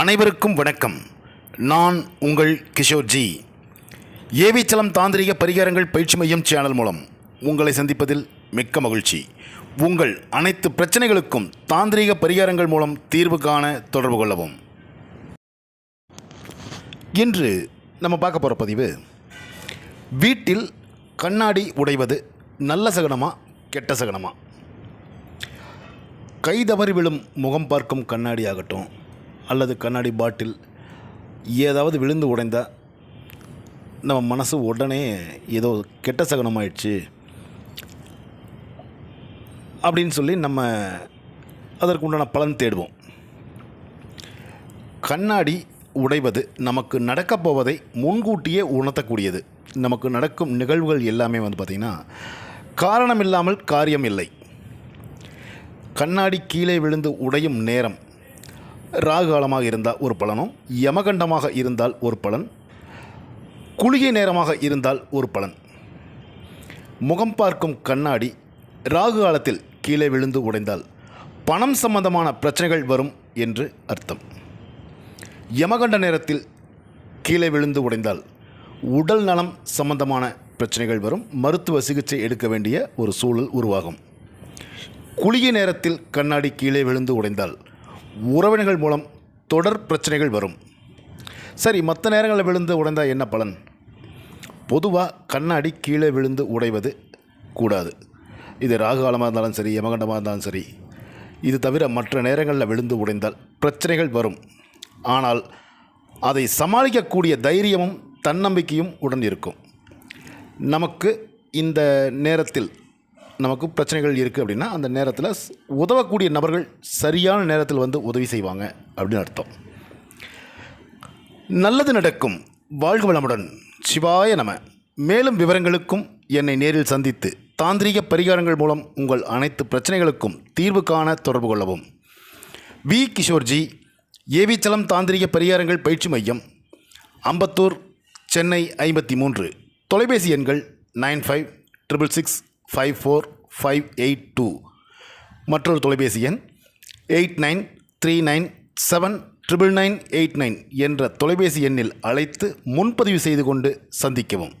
அனைவருக்கும் வணக்கம். நான் உங்கள் கிஷோர்ஜி ஏவிச்சலம் தாந்திரிக பரிகாரங்கள் பயிற்சி மையம் சேனல் மூலம் உங்களை சந்திப்பதில் மிக்க மகிழ்ச்சி. உங்கள் அனைத்து பிரச்சனைகளுக்கும் தாந்திரீக பரிகாரங்கள் மூலம் தீர்வு காண தொடர்பு கொள்ளவும். இன்று நம்ம பார்க்க போகிற பதிவு வீட்டில் கண்ணாடி உடைவது நல்ல சகனமா கெட்ட சகனமா? கைதவறி விழும் முகம் பார்க்கும் கண்ணாடி ஆகட்டும் அல்லது கண்ணாடி பாட்டில் ஏதாவது விழுந்து உடைந்தால் நம்ம மனசு உடனே ஏதோ கெட்ட சகனமாயிடுச்சு அப்படின்னு சொல்லி நம்ம அதற்கு உண்டான பலன் தேடுவோம். கண்ணாடி உடைவது நமக்கு நடக்கப் போவதை முன்கூட்டியே உணர்த்தக்கூடியது. நமக்கு நடக்கும் நிகழ்வுகள் எல்லாமே வந்து பார்த்திங்கன்னா காரணம் இல்லாமல் காரியம் இல்லை. கண்ணாடி கீழே விழுந்து உடையும் நேரம் ராகுகாலமாக இருந்தால் ஒரு பலனும் யமகண்டமாக இருந்தால் ஒரு பலன் குளிகை நேரமாக இருந்தால் ஒரு பலன். முகம் பார்க்கும் கண்ணாடி ராகு காலத்தில் கீழே விழுந்து உடைந்தால் பணம் சம்பந்தமான பிரச்சனைகள் வரும் என்று அர்த்தம். யமகண்ட நேரத்தில் கீழே விழுந்து உடைந்தால் உடல் நலம் சம்பந்தமான பிரச்சனைகள் வரும் மருத்துவ சிகிச்சை எடுக்க வேண்டிய ஒரு சூழல் உருவாகும். குளிகை நேரத்தில் கண்ணாடி கீழே விழுந்து உடைந்தால் உறவினர்கள் மூலம் தொடர் பிரச்சனைகள் வரும். சரி மற்ற நேரங்களில் விழுந்து உடைந்தால் என்ன பலன்? பொதுவாக கண்ணாடி கீழே விழுந்து உடைவது கூடாது. இது ராகுகாலமாக இருந்தாலும் சரி யமகண்டமாக இருந்தாலும் சரி. இது தவிர மற்ற நேரங்களில் விழுந்து உடைந்தால் பிரச்சனைகள் வரும். ஆனால் அதை சமாளிக்கக்கூடிய தைரியமும் தன்னம்பிக்கையும் உடன் இருக்கும். நமக்கு இந்த நேரத்தில் நமக்கு பிரச்சனைகள் இருக்குது அப்படின்னா அந்த நேரத்தில் உதவக்கூடிய நபர்கள் சரியான நேரத்தில் வந்து உதவி செய்வாங்க அப்படின்னு அர்த்தம். நல்லது நடக்கும். வாழ்க வளமுடன். சிவாய நம. மேலும் விவரங்களுக்கும் என்னை நேரில் சந்தித்து தாந்திரீக பரிகாரங்கள் மூலம் உங்கள் அனைத்து பிரச்சனைகளுக்கும் தீர்வு காண தொடர்பு கொள்ளவும். வி. கிஷோர்ஜி ஏவிச்சலம் தாந்திரிக பரிகாரங்கள் பயிற்சி மையம் அம்பத்தூர் சென்னை ஐம்பத்தி மூன்று. தொலைபேசி எண்கள் nine five triple six five four five eight two மற்றொரு தொலைபேசி எண் eight nine three nine seven triple nine eight nine என்ற தொலைபேசி எண்ணில் அழைத்து முன்பதிவு செய்து கொண்டு சந்திக்கவும்.